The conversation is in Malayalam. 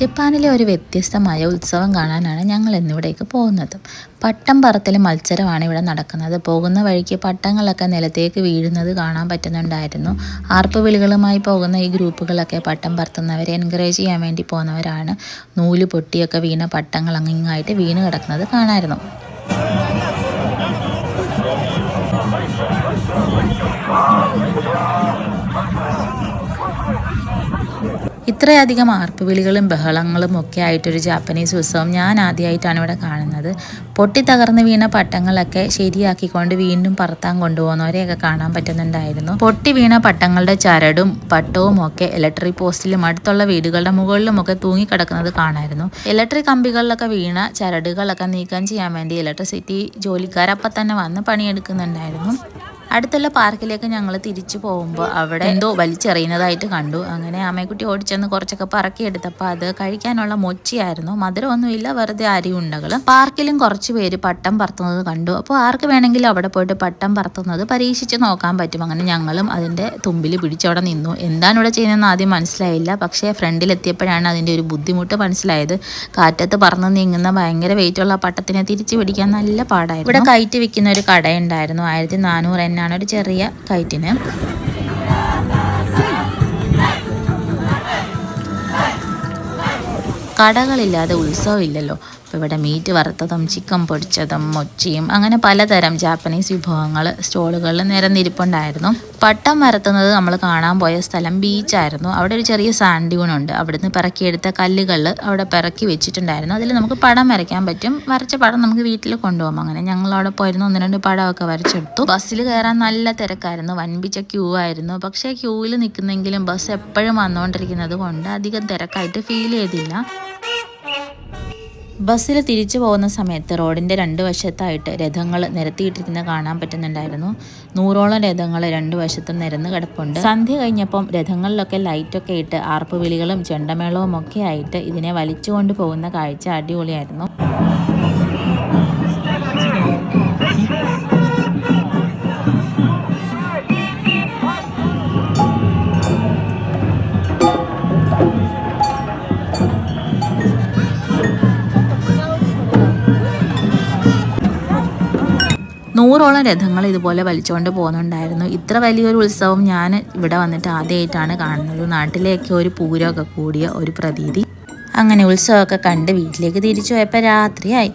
ജപ്പാനിലെ ഒരു വ്യത്യസ്തമായ ഉത്സവം കാണാനാണ് ഞങ്ങൾ ഇന്നിവിടേക്ക് പോകുന്നത്. പട്ടം പറത്തൽ മത്സരമാണ് ഇവിടെ നടക്കുന്നത്. പോകുന്ന വഴിക്ക് പട്ടങ്ങളൊക്കെ നിലത്തേക്ക് വീഴുന്നത് കാണാൻ പറ്റുന്നുണ്ടായിരുന്നു. ആർപ്പ് വിളികളുമായി പോകുന്ന ഈ ഗ്രൂപ്പുകളൊക്കെ പട്ടം പറത്തുന്നവരെ എൻകറേജ് ചെയ്യാൻ വേണ്ടി പോകുന്നവരാണ്. നൂൽ പൊട്ടിയൊക്കെ വീണ പട്ടങ്ങൾ അങ്ങിങ്ങായിട്ട് വീണ് കിടക്കുന്നത് കാണായിരുന്നു. ഇത്രയധികം ആർപ്പുവിളികളും ബഹളങ്ങളും ഒക്കെ ആയിട്ടൊരു ജാപ്പനീസ് ഉത്സവം ഞാൻ ആദ്യമായിട്ടാണ് ഇവിടെ കാണുന്നത്. പൊട്ടി തകർന്ന് വീണ പട്ടങ്ങളൊക്കെ ശരിയാക്കിക്കൊണ്ട് വീണ്ടും പറത്താൻ കൊണ്ടുപോകുന്നവരെയൊക്കെ കാണാൻ പറ്റുന്നുണ്ടായിരുന്നു. പൊട്ടി വീണ പട്ടങ്ങളുടെ ചരടും പട്ടവും ഒക്കെ ഇലക്ട്രിക് പോസ്റ്റിലും അടുത്തുള്ള വീടുകളുടെ മുകളിലും ഒക്കെ തൂങ്ങിക്കിടക്കുന്നത് കാണായിരുന്നു. ഇലക്ട്രിക് കമ്പികളിലൊക്കെ വീണ ചരടുകളൊക്കെ നീക്കം ചെയ്യാൻ വേണ്ടി ഇലക്ട്രിസിറ്റി ജോലിക്കാരപ്പം തന്നെ വന്ന് പണിയെടുക്കുന്നുണ്ടായിരുന്നു. അടുത്തുള്ള പാർക്കിലേക്ക് ഞങ്ങൾ തിരിച്ചു പോകുമ്പോൾ അവിടെ എന്തോ വലിച്ചെറിയുന്നതായിട്ട് കണ്ടു. അങ്ങനെ അമ്മയെക്കുട്ടി ഓടിച്ചെന്ന് കുറച്ചൊക്കെ പറക്കിയെടുത്തപ്പോൾ അത് കഴിക്കാനുള്ള മൊച്ചിയായിരുന്നു. മധുരമൊന്നുമില്ല വെറുതെ അരി ഉണ്ടകൾ പാർക്കിലും കുറച്ച് പേര് പട്ടം പറത്തുന്നത് കണ്ടു. അപ്പോൾ ആർക്ക് വേണമെങ്കിലും അവിടെ പോയിട്ട് പട്ടം പറത്തുന്നത് പരീക്ഷിച്ച് നോക്കാൻ പറ്റും. അങ്ങനെ ഞങ്ങളും അതിന്റെ തുമ്പിൽ പിടിച്ചവിടെ നിന്നു. എന്താണ് ഇവിടെ ചെയ്യുന്നതെന്ന് ആദ്യം മനസ്സിലായില്ല. പക്ഷേ ഫ്രണ്ടിലെത്തിയപ്പോഴാണ് അതിന്റെ ഒരു ബുദ്ധിമുട്ട് മനസ്സിലായത്. കാറ്റത്ത് പറന്ന് നീങ്ങുന്ന ഭയങ്കര വെയിറ്റുള്ള പട്ടത്തിനെ തിരിച്ചു പിടിക്കാൻ നല്ല പാടായിരുന്നു. ഇവിടെ കയറ്റി വിൽക്കുന്ന ഒരു കടയുണ്ടായിരുന്നു. ആയിരത്തി നാനൂറ് എന്നാണ് ഒരു ചെറിയ കയറ്റിന് കടകളില്ലാതെ ഉത്സവമില്ലല്ലോ അപ്പോൾ ഇവിടെ മീറ്റ് വറുത്തതും ചിക്കൻ പൊടിച്ചതും മൊച്ചിയും അങ്ങനെ പലതരം ജാപ്പനീസ് വിഭവങ്ങൾ സ്റ്റോളുകളിൽ നിരന്നിരിപ്പുണ്ടായിരുന്നു. പട്ടം വരത്തുന്നത് നമ്മൾ കാണാൻ പോയ സ്ഥലം ബീച്ചായിരുന്നു അവിടെ ഒരു ചെറിയ സാൻഡ് ഡ്യൂണുണ്ട് അവിടുന്ന് പിറക്കിയെടുത്ത കല്ലുകൾ അവിടെ പിറക്കി വെച്ചിട്ടുണ്ടായിരുന്നു. അതിൽ നമുക്ക് പടം വരയ്ക്കാൻ പറ്റും. വരച്ച പടം നമുക്ക് വീട്ടിൽ കൊണ്ടുപോകാം. അങ്ങനെ ഞങ്ങൾ അവിടെ പോയിരുന്നു. ഒന്ന് രണ്ട് പടമൊക്കെ വരച്ചെടുത്തു. ബസ്സിൽ കയറാൻ നല്ല തിരക്കായിരുന്നു. വൻപിച്ച ക്യൂ ആയിരുന്നു. പക്ഷേ ക്യൂവിൽ നിൽക്കുന്നെങ്കിലും ബസ് എപ്പോഴും വന്നുകൊണ്ടിരിക്കുന്നത് കൊണ്ട് അധികം തിരക്കായിട്ട് ഫീൽ ചെയ്തില്ല. ബസ്സിൽ തിരിച്ചു പോകുന്ന സമയത്ത് റോഡിന്റെ രണ്ട് വശത്തായിട്ട് രഥങ്ങൾ നിരത്തിയിട്ടിരിക്കുന്ന കാണാൻ പറ്റുന്നുണ്ടായിരുന്നു. നൂറോളം രഥങ്ങൾ രണ്ട് വശത്തും നിരന്ന് കിടപ്പുണ്ട്. സന്ധ്യ കഴിഞ്ഞപ്പം രഥങ്ങളിലൊക്കെ ലൈറ്റൊക്കെ ഇട്ട് ആർപ്പ് വിളികളും ചെണ്ടമേളവും ഒക്കെ ആയിട്ട് ഇതിനെ വലിച്ചുകൊണ്ട് പോകുന്ന കാഴ്ച അടിപൊളിയായിരുന്നു. നൂറോളം രഥങ്ങൾ ഇതുപോലെ വലിച്ചുകൊണ്ട് പോകുന്നുണ്ടായിരുന്നു. ഇത്ര വലിയൊരു ഉത്സവം ഞാൻ ഇവിടെ വന്നിട്ട് ആദ്യമായിട്ടാണ് കാണുന്നത്. നാട്ടിലേക്ക് ഒരു പൂരമൊക്കെ കൂടിയ ഒരു പ്രതീതി. അങ്ങനെ ഉത്സവമൊക്കെ കണ്ട് വീട്ടിലേക്ക് തിരിച്ചു പോയപ്പോൾ രാത്രിയായി.